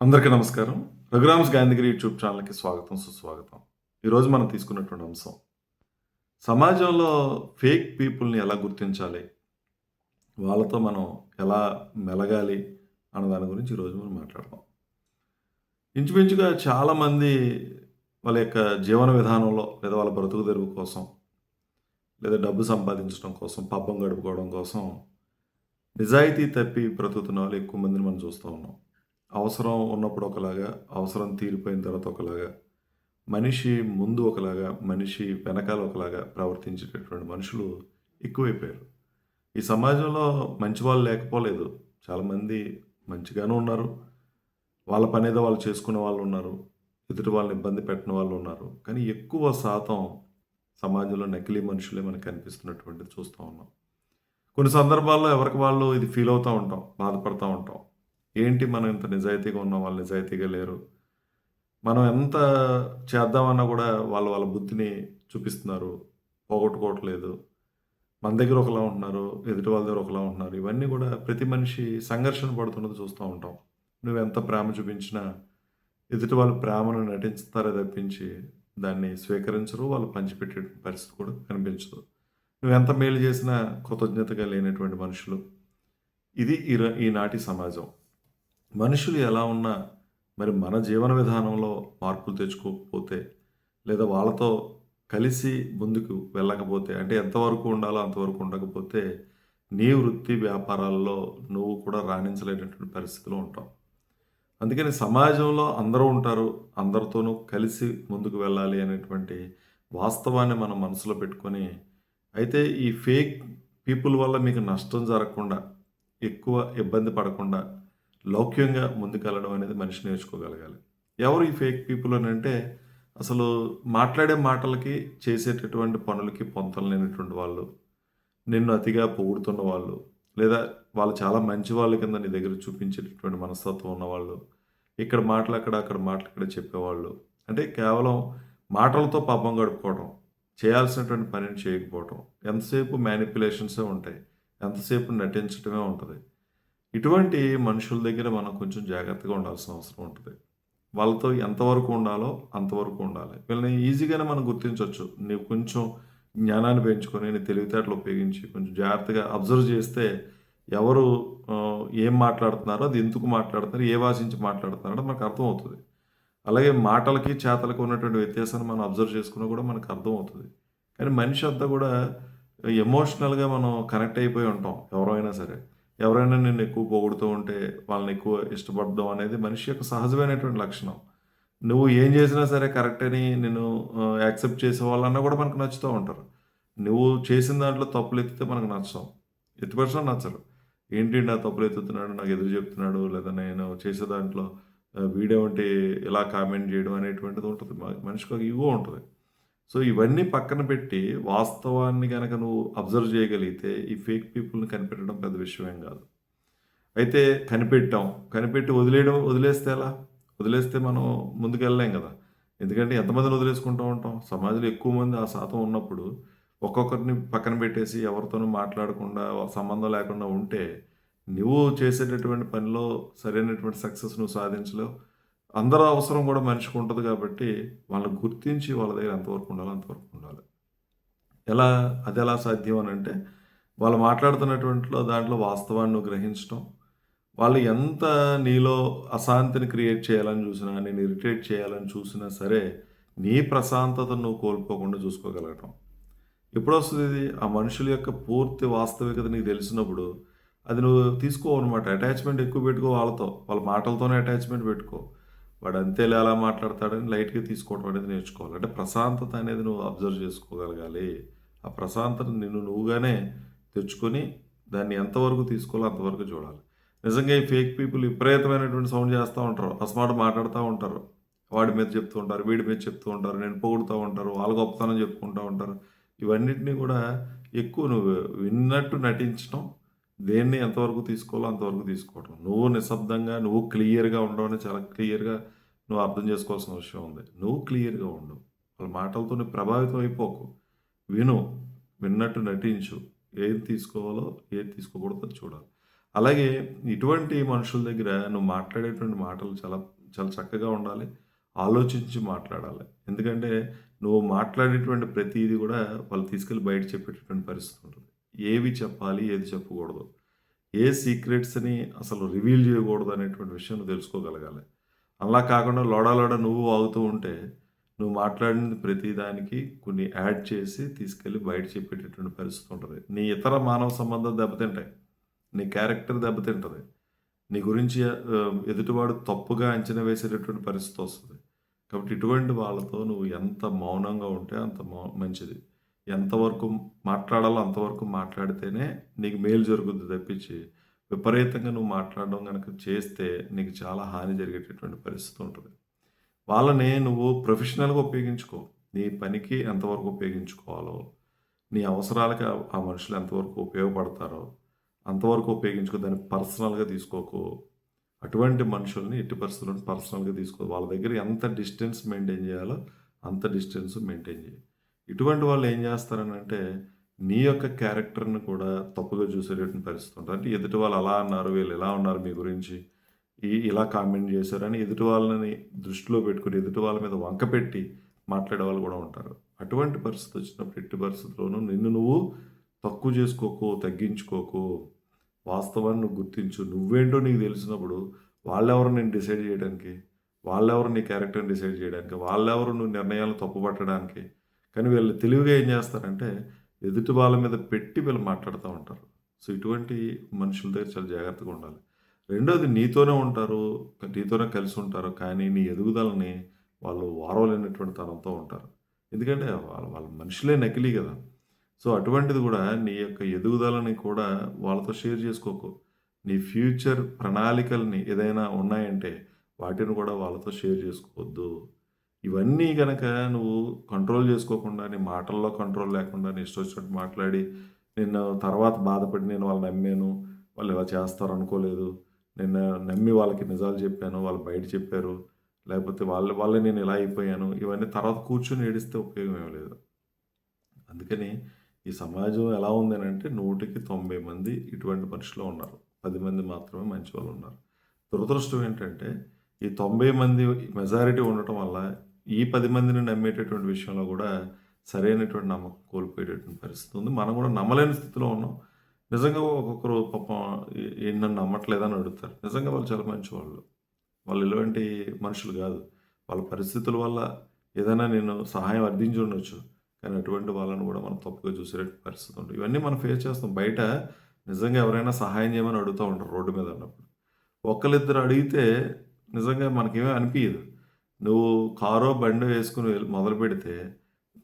అందరికీ నమస్కారం. రఘురామ్స్ గాంధీగిరి యూట్యూబ్ ఛానల్కి స్వాగతం సుస్వాగతం. ఈరోజు మనం తీసుకున్నటువంటి అంశం సమాజంలో ఫేక్ పీపుల్ని ఎలా గుర్తించాలి వాళ్ళతో మనం ఎలా మెలగాలి అన్న దాని గురించి ఈరోజు మనం మాట్లాడదాం. ఇంచుమించుగా చాలామంది వాళ్ళ యొక్క జీవన విధానంలో లేదా వాళ్ళ బ్రతుకు తెరువు కోసం లేదా డబ్బు సంపాదించడం కోసం పబ్బం గడుపుకోవడం కోసం నిజాయితీ తప్పి బ్రతుకుతున్న వాళ్ళు ఎక్కువ మందిని మనం చూస్తూ ఉన్నాం. అవసరం ఉన్నప్పుడు ఒకలాగా అవసరం తీరిపోయిన తర్వాత ఒకలాగా మనిషి ముందు ఒకలాగా మనిషి వెనకాల ఒకలాగా ప్రవర్తించేటటువంటి మనుషులు ఎక్కువైపోయారు. ఈ సమాజంలో మంచి వాళ్ళు లేకపోలేదు. చాలామంది మంచిగానే ఉన్నారు. వాళ్ళ పని ఏదో వాళ్ళు చేసుకునే వాళ్ళు ఉన్నారు. ఎదుటి వాళ్ళని ఇబ్బంది పెట్టిన వాళ్ళు ఉన్నారు. కానీ ఎక్కువ శాతం సమాజంలో నకిలీ మనుషులే మనకు కనిపిస్తున్నటువంటిది చూస్తూ ఉన్నాం. కొన్ని సందర్భాల్లో ఎవరికి వాళ్ళు ఇది ఫీల్ అవుతూ ఉంటాం బాధపడుతూ ఉంటాం. ఏంటి మనం ఇంత నిజాయితీగా ఉన్నాం వాళ్ళు నిజాయితీగా లేరు? మనం ఎంత చేద్దామన్నా కూడా వాళ్ళు వాళ్ళ బుద్ధిని చూపిస్తున్నారు. పోగొట్టుకోవట్లేదు. మన దగ్గర ఒకలా ఉంటున్నారు ఎదుటి వాళ్ళ దగ్గర ఒకలా ఉంటున్నారు. ఇవన్నీ కూడా ప్రతి మనిషి సంఘర్షణ పడుతున్నది చూస్తూ ఉంటాం. నువ్వు ఎంత ప్రేమ చూపించినా ఎదుటి వాళ్ళు ప్రేమను నటిస్తారే తప్పించి దాన్ని స్వీకరించరు వాళ్ళు పంచిపెట్టే పరిస్థితి కూడా కనిపించదు. నువ్వు ఎంత మేలు చేసినా కృతజ్ఞతగా లేనటువంటి మనుషులు. ఇది ఈ ఈనాటి సమాజం. మనుషులు ఎలా ఉన్నా మరి మన జీవన విధానంలో మార్పులు తెచ్చుకోకపోతే లేదా వాళ్ళతో కలిసి ముందుకు వెళ్ళకపోతే అంటే ఎంతవరకు ఉండాలో అంతవరకు ఉండకపోతే నీ వృత్తి వ్యాపారాల్లో నువ్వు కూడా రాణించలేనటువంటి పరిస్థితిలో ఉంటావు. అందుకని సమాజంలో అందరూ ఉంటారు అందరితోనూ కలిసి ముందుకు వెళ్ళాలి అనేటువంటి వాస్తవాన్ని మనం మనసులో పెట్టుకొని అయితే ఈ ఫేక్ పీపుల్ వల్ల మీకు నష్టం జరగకుండా ఎక్కువ ఇబ్బంది పడకుండా లౌక్యంగా ముందుకెళ్ళడం అనేది మనిషి నేర్చుకోగలగాలి. ఎవరు ఈ ఫేక్ పీపుల్ అని అంటే అసలు మాట్లాడే మాటలకి చేసేటటువంటి పనులకి పొంతలు లేనటువంటి వాళ్ళు నిన్ను అతిగా పొగుడుతున్న వాళ్ళు లేదా వాళ్ళు చాలా మంచి వాళ్ళ కింద నీ దగ్గర చూపించేటటువంటి మనస్తత్వం ఉన్నవాళ్ళు ఇక్కడ మాటలు అక్కడ అక్కడ మాటలు ఇక్కడ చెప్పేవాళ్ళు అంటే కేవలం మాటలతో పాపం గడుపుకోవడం చేయాల్సినటువంటి పనిని చేయకపోవడం ఎంతసేపు మ్యానిపులేషన్సే ఉంటాయి ఎంతసేపు నటించడమే ఉంటుంది. ఇటువంటి మనుషుల దగ్గర మనం కొంచెం జాగ్రత్తగా ఉండాల్సిన అవసరం ఉంటుంది. వాళ్ళతో ఎంతవరకు ఉండాలో అంతవరకు ఉండాలి. వీళ్ళని ఈజీగానే మనం గుర్తించవచ్చు. నీవు కొంచెం జ్ఞానాన్ని పెంచుకొని నీ తెలివితేటలు ఉపయోగించి కొంచెం జాగ్రత్తగా అబ్జర్వ్ చేస్తే ఎవరు ఏం మాట్లాడుతున్నారో అది ఎందుకు మాట్లాడుతున్నారు ఏ వాసించి మాట్లాడుతున్నారో మనకు అర్థమవుతుంది. అలాగే మాటలకి చేతలకి ఉన్నటువంటి వ్యత్యాసాన్ని మనం అబ్జర్వ్ చేసుకున్నా కూడా మనకు అర్థమవుతుంది. కానీ మనిషి అంతా కూడా ఎమోషనల్గా మనం కనెక్ట్ అయిపోయి ఉంటాం ఎవరైనా సరే. ఎవరైనా నిన్ను ఎక్కువ పొగుడుతూ ఉంటే వాళ్ళని ఎక్కువ ఇష్టపడదాం అనేది మనిషి యొక్క సహజమైనటువంటి లక్షణం. నువ్వు ఏం చేసినా సరే కరెక్ట్ అని నేను యాక్సెప్ట్ చేసే వాళ్ళన్నా కూడా మనకు నచ్చుతూ ఉంటారు. నువ్వు చేసిన దాంట్లో తప్పులు ఎత్తితే మనకు నచ్చం ఎత్తిపరిచినా నచ్చరు. ఏంటి నా తప్పులు ఎత్తుతున్నాడు నాకు ఎదురు చెప్తున్నాడు లేదా నేను చేసే దాంట్లో వీడియో అంటే ఇలా కామెంట్ చేయడం అనేటువంటిది ఉంటుంది. మనిషికి ఒక ఈగో ఉంటుంది. సో ఇవన్నీ పక్కన పెట్టి వాస్తవాన్ని కనుక నువ్వు అబ్జర్వ్ చేయగలిగితే ఈ ఫేక్ పీపుల్ని కనిపెట్టడం పెద్ద విషయమేం కాదు. అయితే కనిపెట్టాం. కనిపెట్టి వదిలేయడం వదిలేస్తే ఎలా? వదిలేస్తే మనం ముందుకెళ్ళలేం కదా. ఎందుకంటే ఎంతమందిని వదిలేసుకుంటూ ఉంటాం? సమాజంలో ఎక్కువ మంది ఆ శాతం ఉన్నప్పుడు ఒక్కొక్కరిని పక్కన పెట్టేసి ఎవరితోనూ మాట్లాడకుండా సంబంధం లేకుండా ఉంటే నువ్వు చేసేటటువంటి పనిలో సరైనటువంటి సక్సెస్ నువ్వు సాధించలేవు. అందరూ అవసరం కూడా మనిషికి ఉంటుంది కాబట్టి వాళ్ళని గుర్తించి వాళ్ళ దగ్గర ఎంతవరకు ఉండాలో అంతవరకు ఉండాలి. ఎలా అది ఎలా సాధ్యం అని అంటే వాళ్ళు మాట్లాడుతున్నటువంటిలో దాంట్లో వాస్తవాన్ని గ్రహించడం వాళ్ళు ఎంత నీలో అశాంతిని క్రియేట్ చేయాలని చూసినా నేను ఇరిటేట్ చేయాలని చూసినా సరే నీ ప్రశాంతతను నువ్వు కోల్పోకుండా చూసుకోగలగటం. ఎప్పుడు వస్తుంది ఇది? ఆ మనుషుల యొక్క పూర్తి వాస్తవికత నీకు తెలిసినప్పుడు అది నువ్వు తీసుకో అనమాట అటాచ్మెంట్ ఎక్కువ పెట్టుకో వాళ్ళతో. వాళ్ళ మాటలతోనే అటాచ్మెంట్ పెట్టుకో. వాడు అంతేలా అలా మాట్లాడతాడని లైట్గా తీసుకోవడం అనేది నేర్చుకోవాలి. అంటే ప్రశాంతత అనేది నువ్వు అబ్జర్వ్ చేసుకోగలగాలి. ఆ ప్రశాంతత నిన్ను నువ్వుగానే తెచ్చుకొని దాన్ని ఎంతవరకు తీసుకోవాలో అంతవరకు చూడాలి. నిజంగా ఈ ఫేక్ పీపుల్ విపరీతమైనటువంటి సౌండ్ చేస్తూ ఉంటారు. అస్మాట మాట్లాడుతూ ఉంటారు. వాడి మీద చెప్తూ ఉంటారు వీడి మీద చెప్తూ ఉంటారు నేను పొగుడుతూ ఉంటారు వాళ్ళ గొప్పతనం చెప్పుకుంటూ ఉంటారు. ఇవన్నిటిని కూడా ఎక్కువ నువ్వు విన్నట్టు నటించడం దేన్ని ఎంతవరకు తీసుకోవాలో అంతవరకు తీసుకోవడం నువ్వు నిశ్శబ్దంగా నువ్వు క్లియర్గా ఉండవని చాలా క్లియర్గా నువ్వు అర్థం చేసుకోవాల్సిన విషయం ఉంది. నువ్వు క్లియర్గా ఉండు. వాళ్ళ మాటలతో నువ్వు ప్రభావితం అయిపోకు. విను విన్నట్టు నటించు. ఏది తీసుకోవాలో ఏది తీసుకోకూడదో చూడాలి. అలాగే ఇటువంటి మనుషుల దగ్గర నువ్వు మాట్లాడేటువంటి మాటలు చాలా చాలా చక్కగా ఉండాలి. ఆలోచించి మాట్లాడాలి. ఎందుకంటే నువ్వు మాట్లాడేటువంటి ప్రతిదీ కూడా వాళ్ళు తీసుకెళ్ళి బయట చెప్పేటటువంటి పరిస్థితి ఉంటుంది. ఏవి చెప్పాలి, ఏది చెప్పకూడదు. ఏ సీక్రెట్స్‌ని అసలు రివీల్ చేయకూడదు అనేటువంటి విషయం తెలుసుకోగలగాలి. అలా కాకుండా లోడాలోడ నువ్వు వాగుతూ ఉంటే నువ్వు మాట్లాడిన ప్రతిదానికి కొన్ని యాడ్ చేసి తీసుకెళ్ళి బయట చెప్పేటటువంటి పరిస్థితి ఉంటుంది నీ ఇతర మానవ సంబంధాలు దెబ్బతింటాయి. నీ క్యారెక్టర్ దెబ్బతింటది. నీ గురించి ఎదుటివాడు తప్పుగా అంచనా వేసేటటువంటి పరిస్థితి వస్తుంది కాబట్టి ఇటువంటి వాళ్ళతో నువ్వు ఎంత మౌనంగా ఉంటే అంత మౌ మంచిది. ఎంతవరకు మాట్లాడాలో అంతవరకు మాట్లాడితేనే నీకు మేలు జరుగుద్ది తప్పించి విపరీతంగా నువ్వు మాట్లాడడం కనుక చేస్తే నీకు చాలా హాని జరిగేటటువంటి పరిస్థితి ఉంటుంది వాళ్ళని నువ్వు ప్రొఫెషనల్‌గా ఉపయోగించుకో. నీ పనికి ఎంతవరకు ఉపయోగించుకోవాలో, నీ అవసరాలకి ఆ మనుషులు ఎంతవరకు ఉపయోగపడతారో అంతవరకు ఉపయోగించుకో. దాన్ని పర్సనల్‌గా తీసుకోకు. అటువంటి మనుషుల్ని ఎట్టి పరిస్థితులను పర్సనల్‌గా తీసుకో. వాళ్ళ దగ్గర ఎంత డిస్టెన్స్ మెయింటైన్ చేయాలో అంత డిస్టెన్స్ మెయింటైన్ చేయాలి ఇటువంటి వాళ్ళు ఏం చేస్తారనంటే నీ యొక్క క్యారెక్టర్‌ని కూడా తప్పుగా చూసేటటువంటి పరిస్థితి ఉంటది. అంటే ఎదుటి వాళ్ళు అలా అన్నారు, వీళ్ళు ఇలా ఉన్నారు మీ గురించి. ఈ ఇలా కామెంట్ చేశారని ఎదుటి వాళ్ళని దృష్టిలో పెట్టుకొని ఎదుటి వాళ్ళ మీద వంకపెట్టి మాట్లాడే వాళ్ళు కూడా ఉంటారు. అటువంటి పరిస్థితి వచ్చినప్పుడు ఎట్టి పరిస్థితిలోనూ నిన్ను నువ్వు తక్కువ చేసుకోకు, తగ్గించుకోకు. వాస్తవాన్ని నువ్వు గుర్తించు. నువ్వేంటో నీకు తెలిసినప్పుడు వాళ్ళెవరు నేను డిసైడ్ చేయడానికి? వాళ్ళెవరు నీ క్యారెక్టర్‌ని డిసైడ్ చేయడానికి? వాళ్ళెవరు నువ్వు నిర్ణయాలను తప్పుపట్టడానికి? కానీ వీళ్ళు తెలివిగా ఏం చేస్తారంటే ఎదుటి వాళ్ళ మీద పెట్టి వీళ్ళు మాట్లాడుతూ ఉంటారు. సో, ఇటువంటి మనుషుల దగ్గర చాలా జాగ్రత్తగా ఉండాలి. రెండోది నీతోనే ఉంటారు. నీతోనే కలిసి ఉంటారు. కానీ నీ ఎదుగుదలని వాళ్ళు వారవలేనటువంటి తనంతో ఉంటారు. ఎందుకంటే వాళ్ళ వాళ్ళ మనుషులే నకిలీ కదా సో, అటువంటిది కూడా నీ యొక్క ఎదుగుదలని కూడా వాళ్ళతో షేర్ చేసుకోకు. నీ ఫ్యూచర్ ప్రణాళికల్ని ఏదైనా ఉన్నాయంటే వాటిని కూడా వాళ్ళతో షేర్ చేసుకోవద్దు. ఇవన్నీ గనక నువ్వు కంట్రోల్ చేసుకోకుండా నీ మాటల్లో కంట్రోల్ లేకుండా నీ ఇష్టం వచ్చినట్టు మాట్లాడి నిన్ను తర్వాత బాధపడి నేను వాళ్ళని నమ్మాను. వాళ్ళు ఇలా చేస్తారు అనుకోలేదు. నేను నమ్మి వాళ్ళకి నిజాలు చెప్పాను. వాళ్ళు బయట చెప్పారు. లేకపోతే వాళ్ళ వాళ్ళే నేను ఇలా అయిపోయాను. ఇవన్నీ తర్వాత కూర్చొని ఏడిస్తే ఉపయోగం ఏం లేదు. అందుకని ఈ సమాజం ఎలా ఉందని అంటే నూటికి తొంభై మంది ఇటువంటి మనుషులు ఉన్నారు. పది మంది మాత్రమే మంచి వాళ్ళు ఉన్నారు. దురదృష్టం ఏంటంటే ఈ 90 మంది మెజారిటీ ఉండటం వల్ల ఈ పది మందిని నమ్మేటటువంటి విషయంలో కూడా సరైనటువంటి నమ్మకం కోల్పోయేటటువంటి పరిస్థితి ఉంది. మనం కూడా నమ్మలేని స్థితిలో ఉన్నాం. నిజంగా ఒక్కొక్కరు పాపం ఏ నన్ను నమ్మట్లేదని అడుగుతారు. నిజంగా వాళ్ళు చాలా మంచివాళ్ళు. వాళ్ళు ఇలాంటి మనుషులు కాదు. వాళ్ళ పరిస్థితుల వల్ల ఏదైనా నేను సహాయం అర్థించి ఉండొచ్చు. కానీ అటువంటి వాళ్ళని కూడా మనం తప్పుగా చూసేటటువంటి పరిస్థితి ఉంటుంది. ఇవన్నీ మనం ఫేస్ చేస్తాం. బయట నిజంగా ఎవరైనా సహాయం చేయమని అడుగుతూ ఉంటారు రోడ్డు మీద ఉన్నప్పుడు. ఒకళ్ళిద్దరు అడిగితే నిజంగా మనకేమీ అనిపించదు నువ్వు కారో, బండి వేసుకుని మొదలు మొదలుపెడితే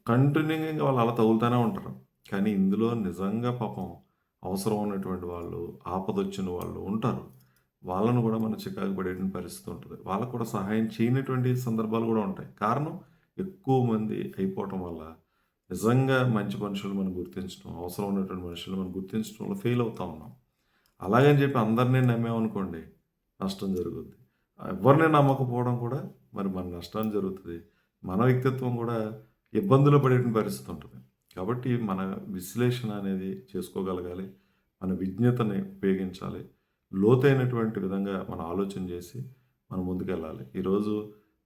కంటిన్యూగా వాళ్ళు అలా తగులుతూనే ఉంటారు. కానీ ఇందులో నిజంగా పాపం అవసరం ఉన్నటువంటి వాళ్ళు, ఆపదొచ్చిన వాళ్ళు ఉంటారు. వాళ్ళను కూడా మనం చికాకు పడేటువంటి పరిస్థితి ఉంటుంది వాళ్ళకి కూడా సహాయం చేయనటువంటి సందర్భాలు కూడా ఉంటాయి. కారణం ఎక్కువ మంది అయిపోవటం వల్ల నిజంగా మంచి మనుషులు మనం గుర్తించడం, అవసరం ఉన్నటువంటి మనుషులు మనం గుర్తించడంలో ఫెయిల్ అవుతా ఉన్నాం. అలాగని చెప్పి అందరిని నమ్మేమనుకోండి నష్టం జరుగుద్ది. ఎవ్వరిని నమ్మకపోవడం కూడా మరి మన నష్టం జరుగుతుంది మన వ్యక్తిత్వం కూడా ఇబ్బందులు పడేటువంటి పరిస్థితి ఉంటుంది కాబట్టి మన విశ్లేషణ అనేది చేసుకోగలగాలి. మన విజ్ఞతని ఉపయోగించాలి. లోతైనటువంటి విధంగా మనం ఆలోచన చేసి మనం ముందుకెళ్ళాలి. ఈరోజు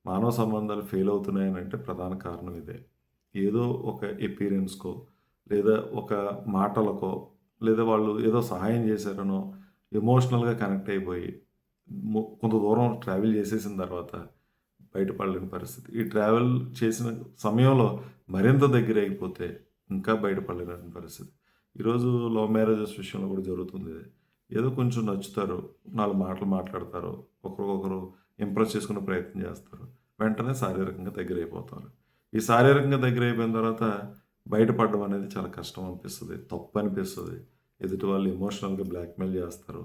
మానవ సంబంధాలు ఫెయిల్ అవుతున్నాయనంటే ప్రధాన కారణం ఇదే. ఏదో ఒక ఎపీరియన్స్కో లేదా ఒక మాటలకో లేదా వాళ్ళు ఏదో సహాయం చేశారనో ఎమోషనల్‌గా కనెక్ట్ అయిపోయి కొంత దూరం ట్రావెల్ చేసేసిన తర్వాత బయటపడలేని పరిస్థితి. ఈ ట్రావెల్ చేసిన సమయంలో మరింత దగ్గర అయిపోతే ఇంకా బయటపడలేని పరిస్థితి. ఈరోజు లవ్ మ్యారేజెస్ విషయంలో కూడా జరుగుతుంది ఏదో కొంచెం నచ్చుతారు. నాలుగు మాటలు మాట్లాడతారు. ఒకరికొకరు ఇంప్రెస్ చేసుకునే ప్రయత్నం చేస్తారు. వెంటనే శారీరకంగా దగ్గర అయిపోతారు ఈ శారీరకంగా దగ్గర అయిపోయిన తర్వాత బయటపడడం అనేది చాలా కష్టం అనిపిస్తుంది తప్పు అనిపిస్తుంది ఎదుటి వాళ్ళు ఎమోషనల్‌గా బ్లాక్‌మెయిల్ చేస్తారు.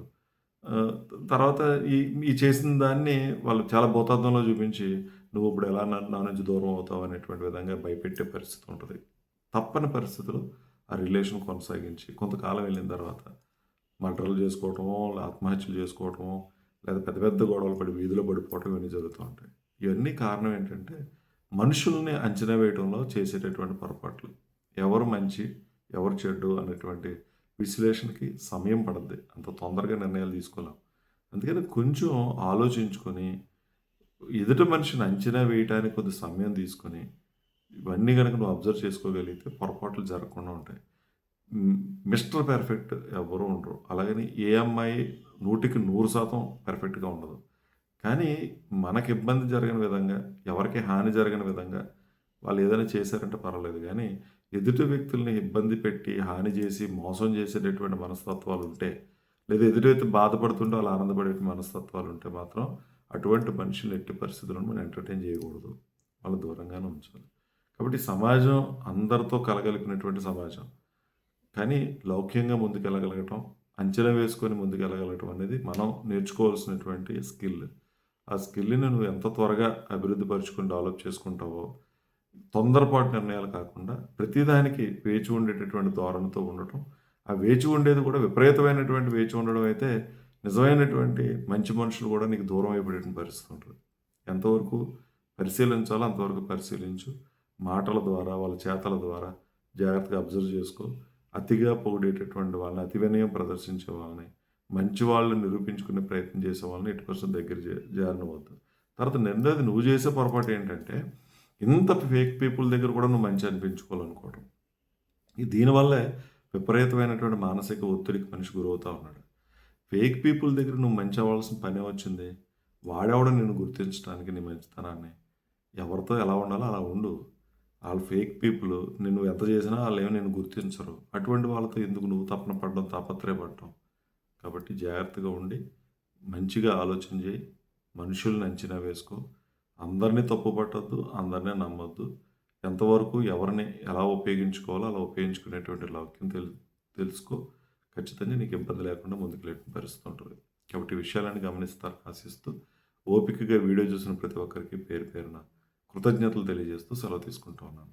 తర్వాత ఈ ఈ చేసిన దాన్ని వాళ్ళు చాలా భూతార్థంలో చూపించి నువ్వు ఇప్పుడు ఎలా నా నుంచి దూరం అవుతావు అనేటువంటి విధంగా భయపెట్టే పరిస్థితి ఉంటుంది తప్పని పరిస్థితిలో ఆ రిలేషన్ కొనసాగించి కొంతకాలం వెళ్ళిన తర్వాత మర్డర్‌లు చేసుకోవటమో, ఆత్మహత్యలు చేసుకోవటమో లేదా పెద్ద పెద్ద గొడవలు పడి వీధిలో పడిపోవటం ఇవన్నీ జరుగుతూ ఉంటాయి. ఇవన్నీ కారణం ఏంటంటే మనుషుల్ని అంచనా వేయటంలో చేసేటటువంటి పొరపాట్లు. ఎవరు మంచి, ఎవరు చెడ్డు అనేటువంటి విశ్లేషణకి సమయం పడద్ది. అంత తొందరగా నిర్ణయాలు తీసుకోలేం. అందుకని కొంచెం ఆలోచించుకొని ఎదుటి మనిషిని అంచనా వేయడానికి కొద్ది సమయం తీసుకొని ఇవన్నీ కనుక నువ్వు అబ్జర్వ్ చేసుకోగలిగితే పొరపాట్లు జరగకుండా ఉంటాయి. మిస్టర్ పెర్ఫెక్ట్ ఎవరు ఉండరు. అలాగని ఏ అమ్మాయి నూటికి నూరు శాతం పెర్ఫెక్ట్గా ఉండదు. కానీ మనకి ఇబ్బంది జరగని విధంగా ఎవరికి హాని జరగని విధంగా వాళ్ళు ఏదైనా చేశారంటే పర్వాలేదు. కానీ ఎదుటి వ్యక్తుల్ని ఇబ్బంది పెట్టి హాని చేసి మోసం చేసేటటువంటి మనస్తత్వాలు ఉంటే లేదా ఎదుటి వ్యక్తి బాధపడుతుంటే వాళ్ళు ఆనందపడే మనస్తత్వాలు ఉంటే మాత్రం అటువంటి మనుషులు ఎట్టి పరిస్థితులను మనం ఎంటర్టైన్ చేయకూడదు. వాళ్ళు దూరంగానే ఉంచాలి. కాబట్టి సమాజం అందరితో కలగలిపినటువంటి సమాజం. కానీ లౌక్యంగా ముందుకెళ్ళగలగటం అంచనా వేసుకొని ముందుకెళ్ళగలగటం అనేది మనం నేర్చుకోవాల్సినటువంటి స్కిల్. ఆ స్కిల్ని నువ్వు ఎంత త్వరగా అభివృద్ధి పరుచుకొని డెవలప్ చేసుకుంటావో తొందరపాటు నిర్ణయాలు కాకుండా ప్రతిదానికి వేచి ఉండేటటువంటి ధోరణితో ఉండటం ఆ వేచి ఉండేది కూడా విపరీతమైనటువంటి వేచి ఉండడం అయితే నిజమైనటువంటి మంచి మనుషులు కూడా నీకు దూరం అయిపోయేటువంటి పరిస్థితి ఉంటుంది ఎంతవరకు పరిశీలించాలో అంతవరకు పరిశీలించు. మాటల ద్వారా వాళ్ళ చేతల ద్వారా జాగ్రత్తగా అబ్జర్వ్ చేసుకో. అతిగా పొగిడేటటువంటి వాళ్ళని అతి వినయం ప్రదర్శించే వాళ్ళని మంచి వాళ్ళని నిరూపించుకునే ప్రయత్నం చేసే వాళ్ళని ఎట్టి పరిస్థితి దగ్గర జారిన చేరనవద్దు తర్వాత రెండోది నువ్వు చేసే పొరపాటు ఏంటంటే ఇంత ఫేక్ పీపుల్ దగ్గర కూడా నువ్వు మంచి అనిపించుకోవాలనుకోవడం. ఈ దీనివల్లే విపరీతమైనటువంటి మానసిక ఒత్తిడికి మనిషి గురవుతూ ఉన్నాడు. ఫేక్ పీపుల్ దగ్గర నువ్వు మంచి అవ్వాల్సిన పనే వచ్చింది వాడెవడో నేను గుర్తించడానికి నీ మంచితనాన్ని. ఎవరితో ఎలా ఉండాలో అలా ఉండు. వాళ్ళు ఫేక్ పీపుల్ నిన్ను ఎంత చేసినా వాళ్ళు ఏమో నేను గుర్తించరు. అటువంటి వాళ్ళతో ఎందుకు నువ్వు తపన పడడం తాపత్రయపడటం? కాబట్టి జాగ్రత్తగా ఉండి మంచిగా ఆలోచన చేయి. మనుషుల్ని అంచనా వేసుకో. అందరినీ తప్పు పట్టద్దు అందరినీ నమ్మొద్దు. ఎంతవరకు ఎవరిని ఎలా ఉపయోగించుకోవాలో అలా ఉపయోగించుకునేటువంటి లౌక్యం తెలు తెలుసుకో. ఖచ్చితంగా నీకు ఇబ్బంది లేకుండా ముందుకు లేని పరిస్థితి ఉంటుంది. కాబట్టి విషయాలను గమనిస్తారు ఆశిస్తూ ఓపికగా వీడియో చూసిన ప్రతి ఒక్కరికి పేరు పేరున కృతజ్ఞతలు తెలియజేస్తూ సెలవు తీసుకుంటూ ఉన్నాను.